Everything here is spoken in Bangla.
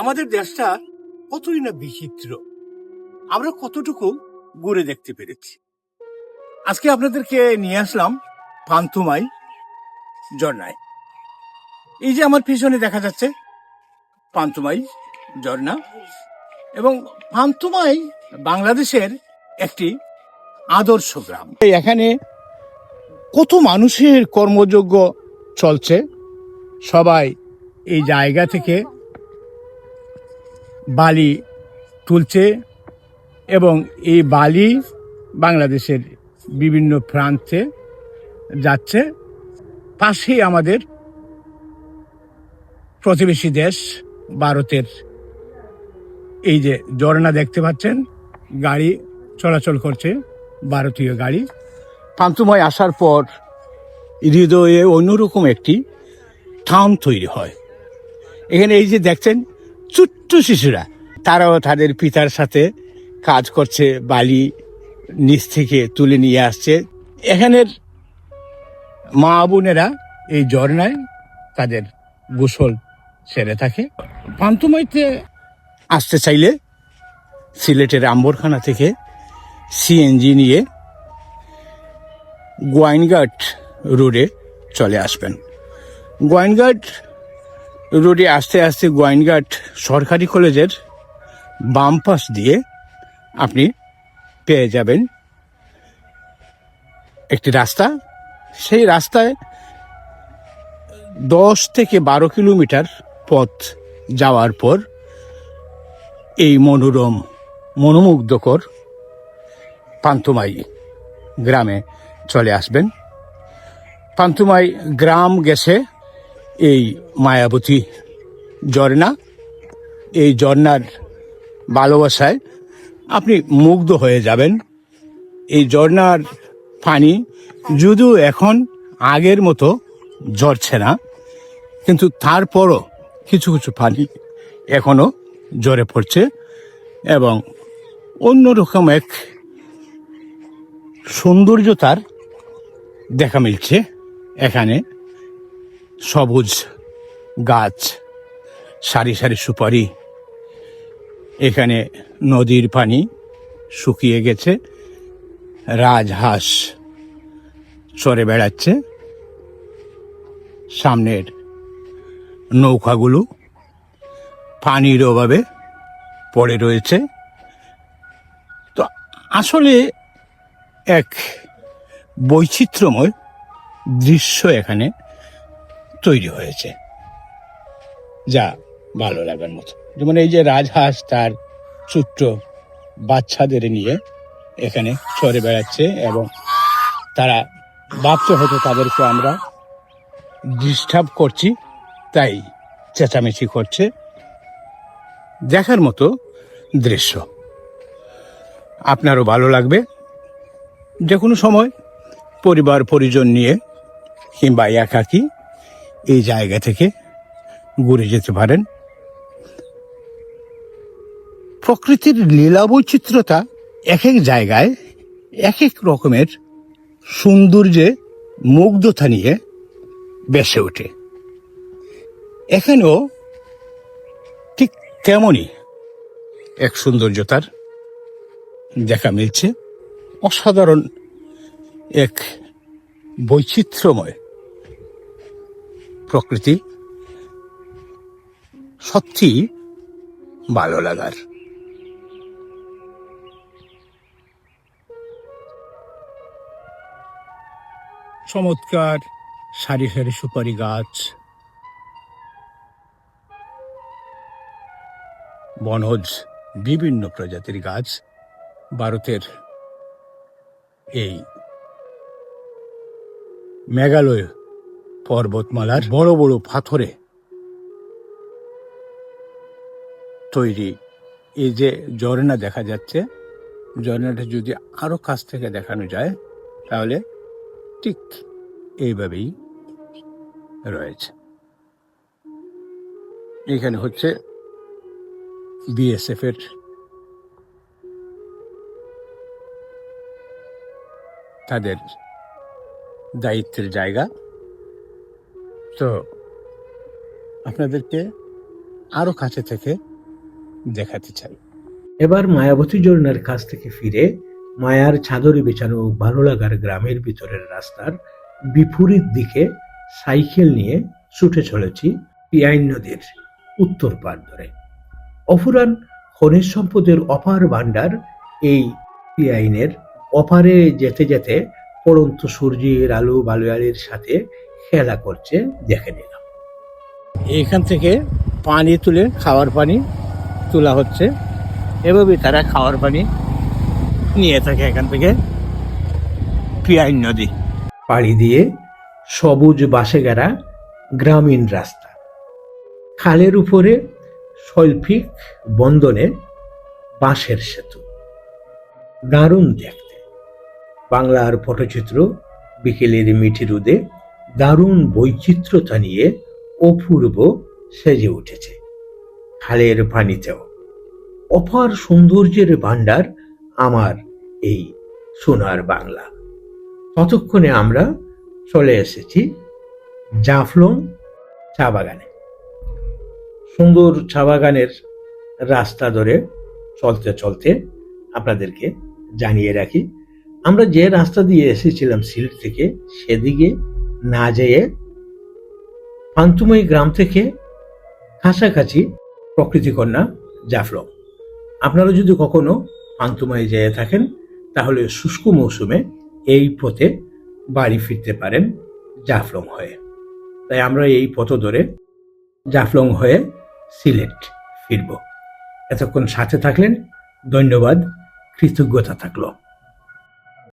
আমাদের দেশটা কতই না বিচিত্র। আমরা কতটুকু ঘুরে দেখতে পেরেছি। আজকে আপনাদেরকে নিয়ে আসলাম পান্তুমাই ঝর্ণায়। এই যে আমার পিছনে দেখা যাচ্ছে পান্তুমাই ঝর্ণা এবং পান্তুমাই বাংলাদেশের একটি আদর্শ গ্রাম। এখানে কত মানুষের কর্মযোগ্য চলছে? সবাই এই জায়গা থেকে বালি তুলছে এবং এই বালি বাংলাদেশের বিভিন্ন প্রান্তে যাচ্ছে। পাশেই আমাদের প্রতিবেশী দেশ ভারতের। এই যে ঝর্ণা দেখতে পাচ্ছেন, গাড়ি চলাচল করছে, ভারতীয় গাড়ি। পান্তুময় আসার পর হৃদয়ে অন্যরকম একটি টান তৈরি হয়। এখানে এই যে দেখছেন ছোট্ট শিশুরা। তারাও তাদের পিতার সাথে কাজ করছে, বালি নিচ থেকে তুলে নিয়ে আসছে। এখানের মা বোনেরা এই ঝর্ণায় তাদের গোসল সেরে থাকে। পান্তুমাইতে আসতে চাইলে সিলেটের আম্বরখানা থেকে সিএনজি নিয়ে গোয়াইনঘাট রোডে চলে আসবেন। গোয়াইনঘাট রোডে আস্তে আস্তে গোয়াইনঘাট সরকারি কলেজের বাম পাশ দিয়ে আপনি পেয়ে যাবেন একটি রাস্তা। সেই রাস্তায় দশ থেকে বারো কিলোমিটার পথ যাওয়ার পর এই মনোরম, মনোমুগ্ধকর পান্তুমাই গ্রামে চলে আসবেন। পান্তুমাই গ্রাম গেছে এই মায়াবতী ঝর্ণা, এই ঝর্ণার ভালোবাসায় আপনি মুগ্ধ হয়ে যাবেন। এই ঝর্ণার পানি যদিও এখন আগের মতো ঝরছে না, কিন্তু তারপরও কিছু কিছু পানি এখনও জ্বরে পড়ছে এবং অন্যরকম এক সৌন্দর্যতার দেখা মিলছে এখানে। সবুজ গাছ, সারি সারি সুপারি। এখানে নদীর পানি শুকিয়ে গেছে, রাজহাঁস চরে বেড়াচ্ছে। সামনের নৌকাগুলো পানির অভাবে পড়ে রয়েছে। তো আসলে এক বৈচিত্র্যময় দৃশ্য এখানে। তৈরি হয়েছে। যা ভালো লাগার মতো। যেমন এই যে রাজহাঁস তার ছোট্ট বাচ্চাদের নিয়ে এখানে চড়ে বেড়াচ্ছে এবং তারা ভাবতে হয়তো তাদেরকে আমরা ডিস্টার্ব করছি, তাই চেঁচামেচি করছে। দেখার মতো দৃশ্য। আপনারও ভালো লাগবে। যে কোনো সময় পরিবার, পরিজন নিয়ে কিংবা একাকি এই জায়গা থেকে ঘুরে যেতে পারেন। প্রকৃতির লীলা বৈচিত্র্যতা এক এক জায়গায় এক এক রকমের সৌন্দর্যে মুগ্ধতা নিয়ে বেসে ওঠে। এখানেও ঠিক তেমনই এক সৌন্দর্যতার দেখা মিলছে। অসাধারণ এক বৈচিত্র্যময় প্রকৃতি সত্যি ভালো লাগার। চমৎকার সারি সারি সুপারি গাছ। বনজ বিভিন্ন প্রজাতির গাছ ভারতের এই মেঘালয় পর্বতমালার বড় বড় পাথরে তৈরি। এই যে ঝর্ণা দেখা যাচ্ছে, ঝর্ণাটা যদি আরও কাছ থেকে দেখানো যায়, তাহলে ঠিক এইভাবেই রয়েছে। এখানে হচ্ছে বিএসএফ এর তাদের দায়িত্বের জায়গা। তো আপনাদেরকে আরও কাছে থেকে দেখাতে চাই। এবার মায়াবতী ঝর্ণার কাছ থেকে ফিরে মায়ার চাদরে বেছানো ভালো লাগার গ্রামের ভিতরের রাস্তার বিপরীত দিকে সাইকেল নিয়ে ছুটে চলেছি পিয়াইন নদীর উত্তর পার ধরে। অফুরান খনিজ সম্পদের অপার ভাণ্ডার এই পিয়াইনের অপারে যেতে যেতে পড়ন্ত সূর্যের আলো বালুয়ালির সাথে খেলা করছে দেখে নিলাম। এখান থেকে পানি তুলে খাওয়ার পানি তোলা হচ্ছে। এভাবে তারা খাওয়ার পানি নিয়ে থাকে এখান থেকে পিয়াইন নদী। পাড়ি দিয়ে সবুজ বাসে গেরা গ্রামীণ রাস্তা। খালের উপরে শৈল্পিক বন্দনে বাঁশের সেতু। দারুণ দেখতে। বাংলার পটচিত্র বিকেলের মিঠি রোদে দারুণ বৈচিত্র্যতা নিয়ে অপূর্ব সেজে উঠেছে। খালের পানিতেও। অপার সৌন্দর্যের ভাণ্ডার আমার এই সোনার বাংলা। ততক্ষণে আমরা চলে এসেছি জাফলং চা বাগানে। সুন্দর চা বাগানের রাস্তা ধরে চলতে চলতে আপনাদেরকে জানিয়ে রাখি, আমরা যে রাস্তা দিয়ে এসেছিলাম সিলেট থেকে সেদিকে না যেয়ে পান্তুময়ী গ্রাম থেকে কাছাকাছি প্রকৃতিকন্যা জাফলং আপনারা যদি কখনো পান্তুমাই যেয়ে থাকেন, তাহলে শুষ্ক মৌসুমে এই পথে বাড়ি ফিরতে পারেন জাফলং হয়ে। তাই আমরা এই পথ ধরে জাফলং হয়ে সিলেট ফিরব। এতক্ষণ সাথে থাকলেন, ধন্যবাদ, কৃতজ্ঞতা থাকল।